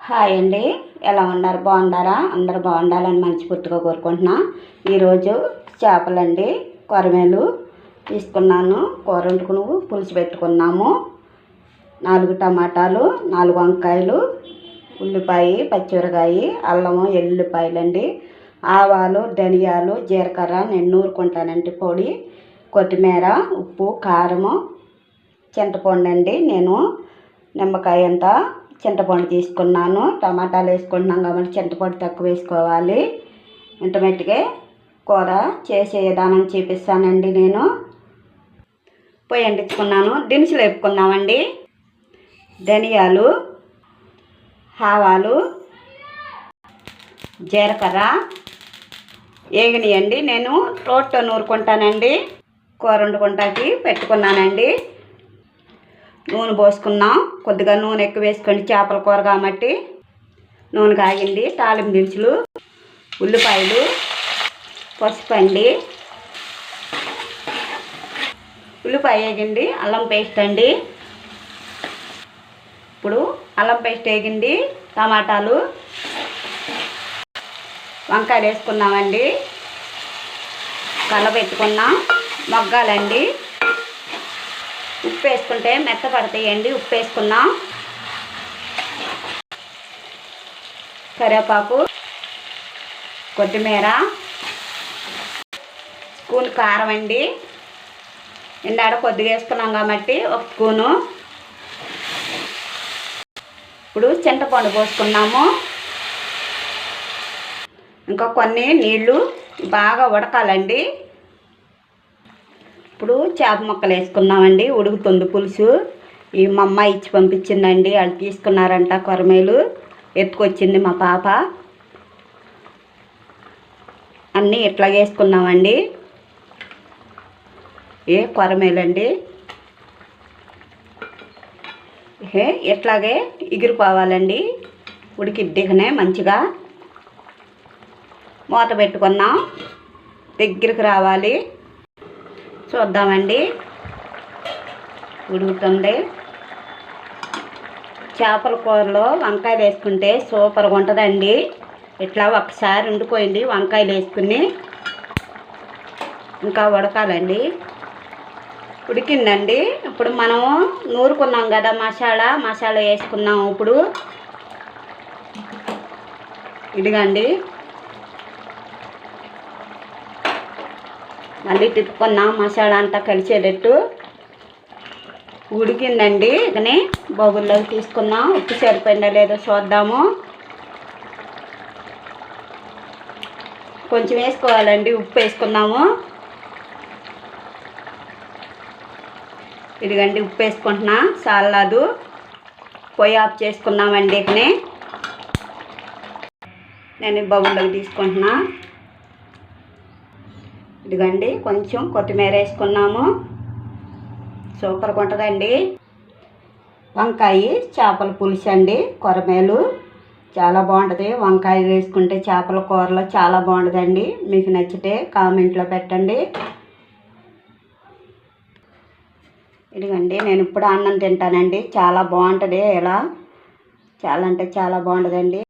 Hi అండి. ఎలా ఉన్నారు? బాగున్నారా? అందరు బాగుండాలని మనస్ఫూర్తిగా కోరుకుంటున్నా. ఈరోజు చేపలండి. కొరమేలు తీసుకున్నాను. కూర వండుకుని పులుసు పెట్టుకున్నాము. నాలుగు టమాటాలు నాలుగు వంకాయలు ఉల్లిపాయ పచ్చిమిరకాయ అల్లము ఎల్లుల్లిపాయలండి. ఆవాలు ధనియాలు జీలకర్ర నేను నూరుకుంటానండి పొడి కొత్తిమీర ఉప్పు కారము చింతపండు అండి నేను నిమ్మకాయ అంతా చింతపండు తీసుకున్నాను. టమాటాలు వేసుకుంటున్నాం కాబట్టి చింతపండు తక్కువ వేసుకోవాలి. ఇంటర్మీడియట్గా కూర చేసే విధానం చూపిస్తానండి నేను. పొయ్యి అంటించుకున్నాను. దినుసులు వేపుకుందామండి. ధనియాలు ఆవాలు జీలకర్ర ఏగినాయండి నేను రోట్లో నూరుకుంటానండి. కూర వండుకుంటాకి పెట్టుకున్నానండి. నూనె పోసుకున్నాం కొద్దిగా నూనె ఎక్కువ వేసుకోండి చేపల కూర కాబట్టి. నూనె కాగింది తాలింపు దినుసులు ఉల్లిపాయలు పసుపు అండి. ఉల్లిపాయ వేగండి అల్లం పేస్ట్ అండి. ఇప్పుడు అల్లం పేస్ట్ వేగింది టమాటాలు వంకాయలు వేసుకున్నామండి. కలపెట్టుకున్నాం మొగ్గాలండి. ఉప్పు వేసుకుంటే మెత్తపడతాయండి ఉప్పు వేసుకున్నాం కరివేపాకు కొత్తిమీర స్పూన్ కారం అండి. ఇందాడ కొద్దిగా వేసుకున్నాం కాబట్టి ఒక స్పూను. ఇప్పుడు చింతపండు పోసుకున్నాము ఇంకా కొన్ని నీళ్ళు బాగా ఉడకాలండి. ఇప్పుడు చేప ముక్కలు వేసుకున్నామండి ఉడుకుతుంది పులుసు. ఈ మా అమ్మ ఇచ్చి పంపించిందండి వాళ్ళు తీసుకున్నారంట కొరమేలు. ఎత్తుకొచ్చింది మా పాప. అన్నీ ఇట్లా వేసుకున్నామండి. ఏ కొరమేలండి? ఏ ఇట్లాగే ఎగిరిపోవాలండి. దిగనే మంచిగా. మూత పెట్టుకున్నాం. దగ్గరికి రావాలి. చూద్దామండి. ఉడుకుతుంది. చేపల కూరలో వంకాయలు వేసుకుంటే సూపర్గా ఉంటుందండి. ఇట్లా ఒకసారి ఉండిపోయింది వంకాయలు వేసుకుని. ఇంకా ఉడకాలండి. ఉడికిందండి. ఇప్పుడు మనము నూరుకున్నాం కదా మసాలా. మసాలా వేసుకున్నాం ఇప్పుడు. ఇదిగండి. మళ్ళీ తిప్పుకున్నాం మసాలా అంతా కలిసేటట్టు. ఉడికిందండి. ఇకని బొగుల్లోకి తీసుకున్నాం ఉప్పు సరిపోయిందా లేదో చూద్దాము. కొంచెం వేసుకోవాలండి. ఉప్పు వేసుకున్నాము ఇదిగండి ఉప్పు వేసుకుంటున్నా. చాలదు పొయ్యి ఆఫ్ చేసుకున్నామండి ఇకని నేను బౌల్లోకి తీసుకుంటున్నా. ఇదిగండి కొంచెం కొత్తిమీర వేసుకున్నాము. సూపర్గా ఉంటుందండి. వంకాయ చేపల పులుసు అండి కొరమేలు. చాలా బాగుంటుంది. వంకాయ వేసుకుంటే చేపల కూరలో చాలా బాగుంటుందండి. మీకు నచ్చితే కామెంట్లో పెట్టండి. ఇదిగండి నేను ఇప్పుడు అన్నం తింటానండి. చాలా బాగుంటుంది ఇలా చాలా అంటే చాలా బాగుంటుందండి.